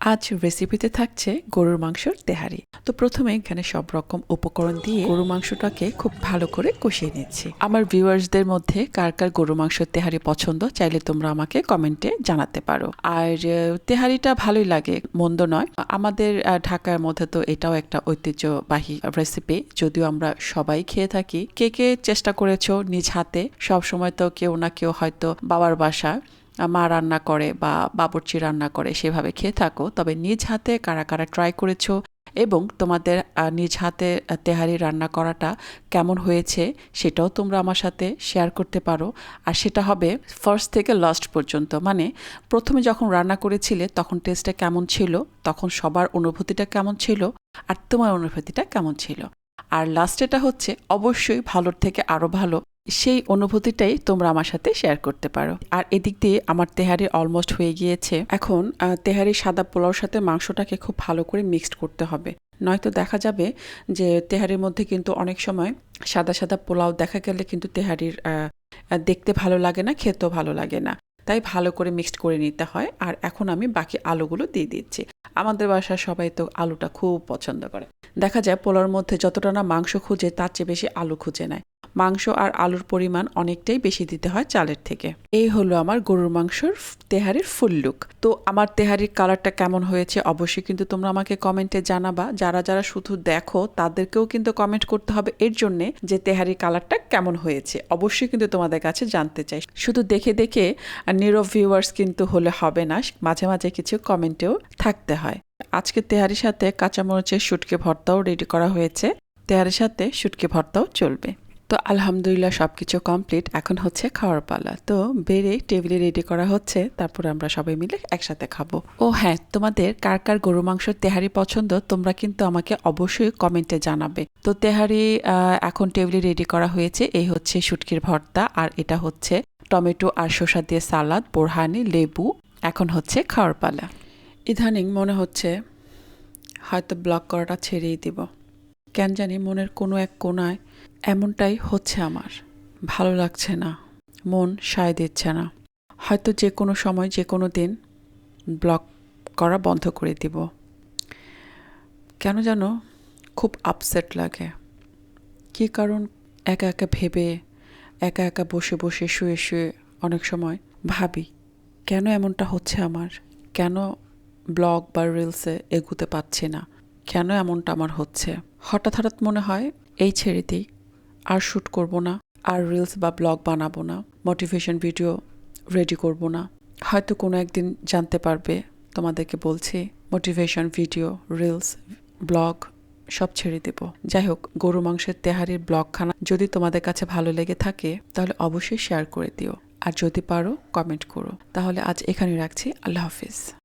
আজ রেসিপিতে থাকছে গরুর মাংসর তেহারি। তো প্রথমে এখানে সব রকম উপকরণ দিয়ে গরু মাংসটাকে খুব ভালো করে কষিয়ে নিচ্ছি। আমার ভিউয়ার্সদের মধ্যে কার কার গরু মাংসর তেহারি পছন্দ চাইলে তোমরা আমাকে কমেন্টে জানাতে পারো। আর তেহারিটা ভালোই লাগে, মন্দ নয়। আমাদের ঢাকার মধ্যে তো এটাও একটা ঐতিহ্যবাহী রেসিপি যদিও আমরা সবাই খেয়ে থাকি। কে কে চেষ্টা করেছ নিজ হাতে? সবসময় তো কেউ না কেউ হয়তো বাবার বাসা। মা রান্না করে বা বাবুর্চি রান্না করে সেভাবে খেয়ে থাকো। তবে নিজ হাতে কারা কারা ট্রাই করেছ এবং তোমাদের নিজ হাতে তেহারি রান্না করাটা কেমন হয়েছে সেটাও তোমরা আমার সাথে শেয়ার করতে পারো। আর সেটা হবে ফার্স্ট থেকে লাস্ট পর্যন্ত। মানে প্রথমে যখন রান্না করেছিলে তখন টেস্টটা কেমন ছিল? তখন সবার অনুভূতিটা কেমন ছিল? আর তোমার অনুভূতিটা কেমন ছিল? আর লাস্টেটা হচ্ছে অবশ্যই ভালোর থেকে আরও ভালো। সেই অনুভূতিটাই তোমরা আমার সাথে শেয়ার করতে পারো। আর এদিক দিয়ে আমার তেহারি অলমোস্ট হয়ে গিয়েছে। এখন তেহারি সাদা পোলাওর সাথে মাংসটাকে খুব ভালো করে মিক্সড করতে হবে। নয়তো দেখা যাবে যে তেহারির মধ্যে কিন্তু অনেক সময় সাদা সাদা পোলাও দেখা গেলে কিন্তু তেহারির দেখতে ভালো লাগে না, খেতেও ভালো লাগে না। তাই ভালো করে মিক্সড করে নিতে হয়। আর এখন আমি বাকি আলুগুলো দিয়ে দিচ্ছি। আমাদের বাসার সবাই তো আলুটা খুব পছন্দ করে। দেখা যায় পোলাওর মধ্যে যতটা না মাংস খুঁজে, তার চেয়ে বেশি আলু খুঁজে নেয়। মাংস আর আলুর পরিমাণ অনেকটাই বেশি দিতে হয় চালের থেকে। এই হলো আমার গরুর মাংসর তেহারির ফুল লুক। তো আমার তেহারির কালারটা কেমন হয়েছে অবশ্যই কিন্তু তোমরা আমাকে কমেন্টে জানাবা। যারা যারা শুধু দেখো, তাদেরকেও কিন্তু কমেন্ট করতে হবে এর জন্যে যে তেহারির কালারটা কেমন হয়েছে। অবশ্যই কিন্তু তোমাদের কাছে জানতে চাই। শুধু দেখে দেখে নিরব ভিউয়ার্স কিন্তু হলে হবে না, মাঝে মাঝে কিছু কমেন্টেও থাকতে হয়। আজকে তেহারির সাথে কাঁচামরিচের শুটকি ভর্তাও রেডি করা হয়েছে। তেহারির সাথে শুটকি ভর্তাও চলবে। তো আলহামদুলিল্লাহ সব কিছু কমপ্লিট এখন হচ্ছে খাওয়ার পালা। তো বেড়ে টেবিলে রেডি করা হচ্ছে, তারপর আমরা সবাই মিলে একসাথে খাব। ও হ্যাঁ তোমাদের কার কার গরু মাংসর তেহারি পছন্দ, তোমরা কিন্তু আমাকে অবশ্যই কমেন্টে জানাবে। তো তেহারি এখন টেবিলে রেডি করা হয়েছে, এই হচ্ছে শুটকির ভর্তা, আর এটা হচ্ছে টমেটো আর শসা দিয়ে সালাদ বোরহানি লেবু, এখন হচ্ছে খাওয়ার পালা। ইদানিং মনে হচ্ছে হয়তো ব্লগ করাটা ছেড়েই দিব। কেন জানি মনের কোনো এক কোনায় এমনটাই হচ্ছে আমার। ভালো লাগছে না। মন সায় দিচ্ছে না। হয়তো যে কোনো সময়, যে কোনো দিন ব্লগ করা বন্ধ করে দিব। কেন যেন খুব আপসেট লাগে। কী কারণ? একা একা ভেবে, একা একা বসে বসে শুয়ে শুয়ে অনেক সময় ভাবি, কেন এমনটা হচ্ছে আমার? কেন ব্লগ বা রিলসে এগুতে পারছি না? কেন এমনটা আমার হচ্ছে? হঠাৎ হঠাৎ মনে হয়, এই ছেড়ে দিই আর শ্যুট করব না, আর রিলস বা ব্লগ বানাবো না মোটিভেশন ভিডিও রেডি করব না। হয়তো কোনো একদিন জানতে পারবে, তোমাদেরকে বলছি মোটিভেশন ভিডিও রিলস ব্লগ সব ছেড়ে দেব। যাই হোক, গরু মাংসের তেহারির ব্লগখানা যদি তোমাদের কাছে ভালো লেগে থাকে, তাহলে অবশ্যই শেয়ার করে দিও। আর যদি পারো কমেন্ট করো। তাহলে আজ এখানে রাখছি। আল্লাহ হাফিজ।